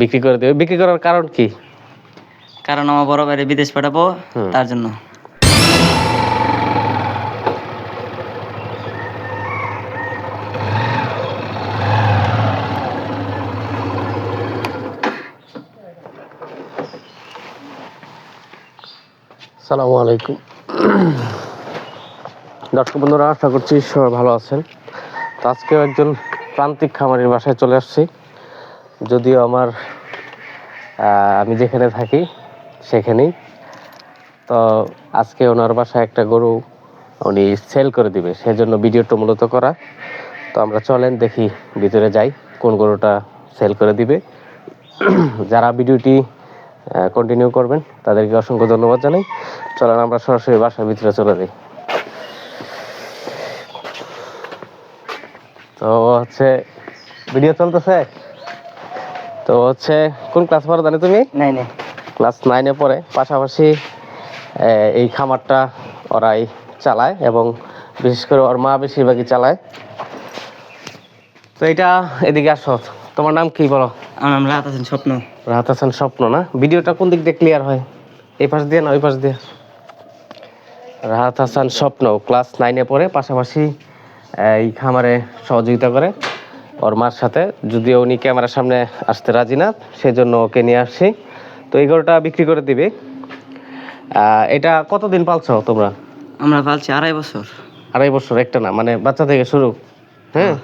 বিক্রি করে দেবে। বিক্রি করার কারণ কি? কারণ আমার বড় বাইরে বিদেশ পাঠাবো তার জন্য। সালামু আলাইকুম। দর্শক বন্ধুরা আশা করছি সবাই ভালো আছেন। তো আজকেও একজন প্রান্তিক খামারের বাসায় চলে আসছি। যদিও আমার আমি যেখানে থাকি, সেখানেই। তো আজকে ওনার বাসায় একটা গরু উনি সেল করে দিবে, সেজন্য ভিডিওটা মূলত করা। তো আমরা চলেন দেখি ভিতরে যাই, কোন গরুটা সেল করে দিবে। যারা ভিডিওটি কন্টিনিউ করবেন, তাদেরকে অসংখ্য ধন্যবাদ জানাই। চলেন আমরা সরাসরি বাসার ভিতরে চলে যাই। তো হচ্ছে ভিডিও চলতেছে? তো হচ্ছে কোন ক্লাস পড়ো জানি তুমি? নাই নাই ক্লাস নাইনে পড়ে। পাশাপাশি এই খামারটা ওরাই চালায় এবং বিশেষ করে ওর মা বেশিরভাগই চালায়। তো এটা এদিকে আসো। তোমার নাম কি বলো? আমার নাম রাত আছেন স্বপ্ন। রাহাত হাসান স্বপ্ন না? ভিডিওটা কোন দিক দিয়ে ক্লিয়ার হয়? এই পাশ দিয়ে না ওই পাশ দিয়ে? রাহাত হাসান স্বপ্ন ক্লাস নাইনে পড়ে। পাশাপাশি এই খামারে সহযোগিতা করে। ওর মার সাথে। যদিও উনি ক্যামেরার সামনে আসতে রাজি না সেজন্য ওকে নিয়ে আসছি। তো এই গরুটা বিক্রি করে দিবে। এটা কতদিন পালছো তোমরা? আমরা পালছি আড়াই বছর। আড়াই বছর একটা না মানে বাচ্চা থেকে শুরু। হ্যাঁ?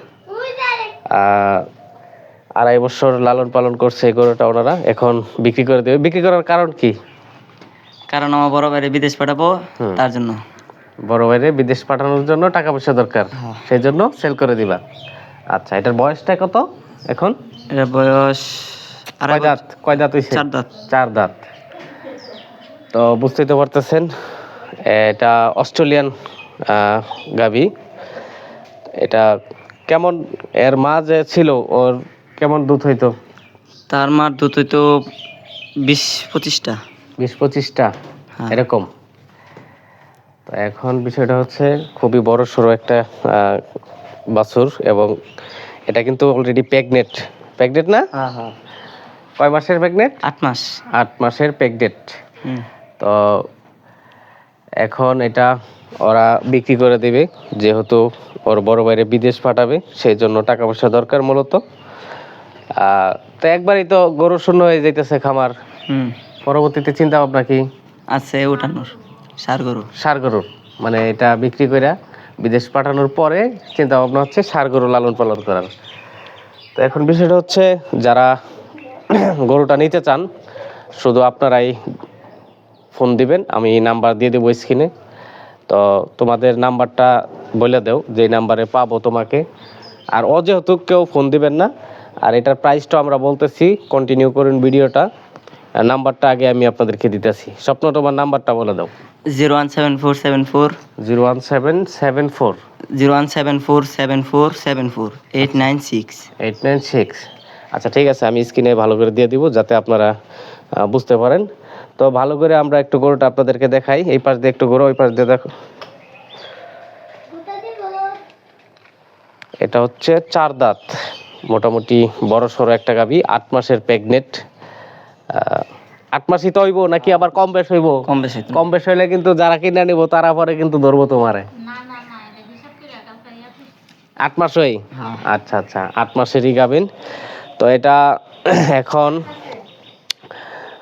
আড়াই বছর লালন পালন করছে এই গরুটা ওনারা এখন বিক্রি করে দেবে। বিক্রি করার কারণ কি? কারণ আমার বড় বাইরে বিদেশ পাঠাবো। তার জন্য। বড় বাইরে বিদেশ পাঠানোর জন্য টাকা পয়সা দরকার। হ্যাঁ। সেই জন্য সেল করে দিবা। আচ্ছা এটার বয়সটা কত এখন? এটা বয়স কয় দাঁত? কয় দাঁত হইছে? চার দাঁত। চার দাঁত। তো বুঝতেই তো পারতেছেন এটা অস্ট্রেলিয়ান গাভী। এটা কেমন এর মা যে ছিল ওর কেমন দুধ হইতো? তার মার দুধ হইতো বিশ পঁচিশটা। বিশ পঁচিশটা? হ্যাঁ। এরকম। তো এখন বিষয়টা হচ্ছে খুবই বড় সড়ো একটা আহ, বাছুর এবং এটা কিন্তু অলরেডি প্রেগনেট প্রেগনেট না? হ্যাঁ হ্যাঁ। কয় মাসের প্রেগনেট আট মাস। আট মাসের প্রেগনেট তো এখন এটা ওরা বিক্রি করে দিবে যেহেতু ওর বড় বাইরে বিদেশ পাঠাবে সেই জন্য টাকা পয়সা দরকার মূলত। তো একবারই তো গরু শূন্য হয়ে যাইতেছে খামার। পরবর্তীতে চিন্তা ভাবনা কি? আছে উঠানোর সার গরু। সার গরুর মানে এটা বিক্রি করে বিদেশ পাঠানোর পরে চিন্তা ভাবনা হচ্ছে সার গরু লালন পালন করার। তো এখন বিষয়টা হচ্ছে, যারা গরুটা নিতে চান, শুধু আপনারাই ফোন দিবেন, আমি নাম্বার দিয়ে দেবো স্ক্রিনে। তো তোমাদের নাম্বারটা বলে দেও, যে নাম্বারে পাবো তোমাকে। আর অযেহেতু কেউ ফোন দিবেন না। আর এটার প্রাইসটা আমরা বলতেছি কন্টিনিউ করুন ভিডিওটা। নাম্বারটা আগে আমি আপনাদেরকে দিতেছি। স্বপ্ন তোমার নাম্বারটা বলে দাও। Zero one seven four seven four. Zero one seven seven four. Zero one seven four seven four seven four. Eight nine six. Eight nine six. আচ্ছা ঠিক আছে আমি স্ক্রিনে ভালো করে দিয়ে দিব যাতে আপনারা বুঝতে পারেন। তো ভালো করে আমরা একটু গরুটা আপনাদেরকে দেখাই। এই পাশ দিয়ে একটু গরু ওই পাশ দিয়ে দেখো। এটা হচ্ছে চার দাঁত। মোটামুটি বড় সড়ো একটা গাবি আট মাসের প্রেগনেট আট মাসই তো হইব নাকি আবার কম বেশ হইব? কম বেশি কম বেশ হইলে কিন্তু যারা কিনে নিব তারা পরে কিন্তু ধরবো তোমারে। আট মাস হই? হ্যাঁ। আচ্ছা আচ্ছা আট মাসেরই গাবেন। তো এটা এখন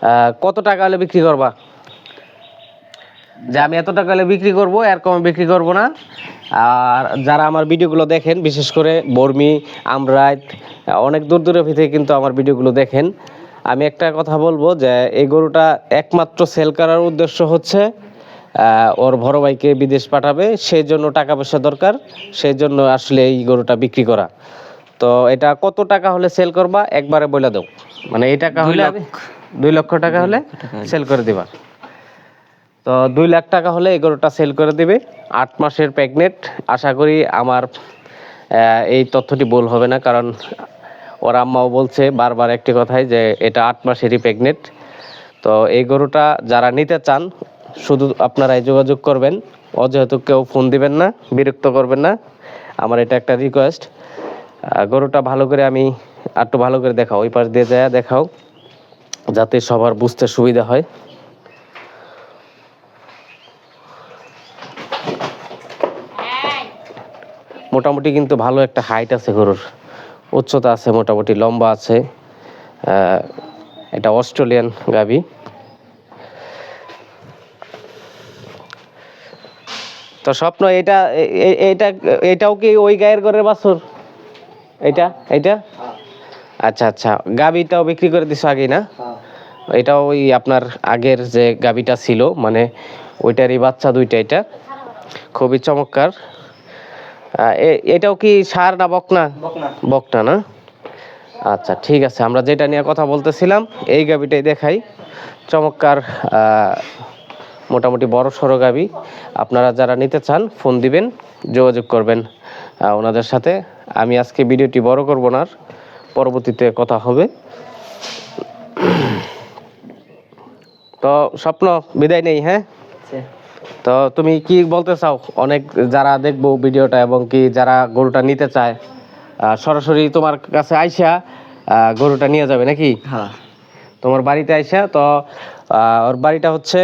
আহ, কত টাকা হলে বিক্রি করবা? যে আমি এত টাকা হলে বিক্রি করব এর কমে বিক্রি করব না। আর যারা আমার ভিডিওগুলো দেখেন বিশেষ করে বর্মি আমরাইত অনেক দূর দূরে থেকে কিন্তু আমার ভিডিওগুলো দেখেন আমি একটা কথা বলব যে এই গরুটা একমাত্র সেল করার উদ্দেশ্য হচ্ছে ওর বড় ভাইকে বিদেশ পাঠাবে সেই জন্য টাকা পয়সা দরকার সেই জন্য আসলে এই গরুটা বিক্রি করা। তো এটা কত টাকা হলে সেল করবা? একবারে বলে দাও। মানে এই টাকা হলে দুই লক্ষ টাকা হলে সেল করে দিবা। তো দুই লাখ টাকা হলে এই গরুটা সেল করে দিবে। আট মাসের প্রেগনেন্ট আশা করি আমার এই তথ্যটি ভুল হবে না কারণ ওর আম্মাও বলছে বারবার একটি কথাই যে এটা আট মাসেরই প্রেগনেট তো এই গরুটা যারা নিতে চান শুধু আপনারাই যোগাযোগ করবেন। অযেহেতু কেউ ফোন দিবেন না বিরক্ত করবেন না। আমার এটা একটা রিকোয়েস্ট গরুটা ভালো করে আমি একটু ভালো করে দেখাও ওই পাশ দিয়ে যায় দেখাও যাতে সবার বুঝতে সুবিধা হয়। মোটামুটি কিন্তু ভালো একটা হাইট আছে গরুর। উচ্চতা আছে, মোটামুটি লম্বা আছে। এটা অস্ট্রেলিয়ান গাভি। তো স্বপ্ন এটা এটা, এটাও কি ওই গায়ের ঘরের বাছুর? এটা এটা? আচ্ছা আচ্ছা। গাবিটাও বিক্রি করে দিছো আগে না? এটাও ওই আপনার আগের যে গাবিটা ছিল মানে ওইটারই বাচ্চা দুইটা এটা। খুবই চমৎকার। এটাও কি সার না বকনা? বকনা। না? আচ্ছা ঠিক আছে আমরা যেটা নিয়ে কথা বলতেছিলাম এই গাবিটাই দেখাই। চমৎকার মোটামুটি বড় সড়ো গাবি। আপনারা যারা নিতে চান ফোন দিবেন যোগাযোগ করবেন ওনাদের সাথে। আমি আজকে ভিডিওটি বড় করব না পরবর্তীতে কথা হবে। তো স্বপ্ন বিদায় নেই হ্যাঁ? তো তুমি কি বলতে চাও? অনেক যারা দেখব ভিডিওটা এবং কি যারা গরুটা নিতে চায় আহ, সরাসরি তোমার কাছে আইসা গরুটা নিয়ে যাবে নাকি? হ্যাঁ। তোমার বাড়িতে আইসা তো আহ, ওর বাড়িটা হচ্ছে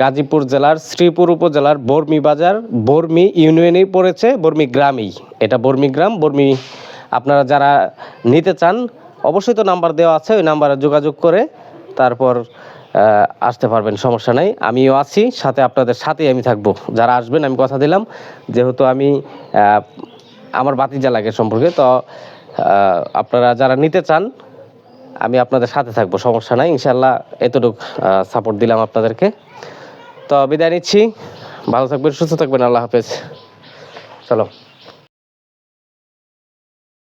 গাজীপুর জেলার শ্রীপুর উপজেলার বর্মি বাজার বর্মি ইউনিয়নেই পড়েছে বর্মি গ্রামেই। এটা বর্মি গ্রাম বর্মি আপনারা যারা নিতে চান অবশ্যই তো নাম্বার দেওয়া আছে ওই নাম্বারে যোগাযোগ করে তারপর আসতে পারবেন, সমস্যা নাই। আমিও আছি, সাথে আপনাদের সাথেই আমি থাকব। যারা আসবেন, আমি কথা দিলাম। যেহেতু আমি আমার বাতিজা লাগে সম্পর্কে, তো আপনারা যারা নিতে চান, আমি আপনাদের সাথে থাকব, সমস্যা নাই। ইনশাল্লাহ এতটুকু সাপোর্ট দিলাম আপনাদেরকে। তো, বিদায় নিচ্ছি। ভালো থাকবেন, সুস্থ থাকবেন, আল্লাহ হাফেজ। চলো।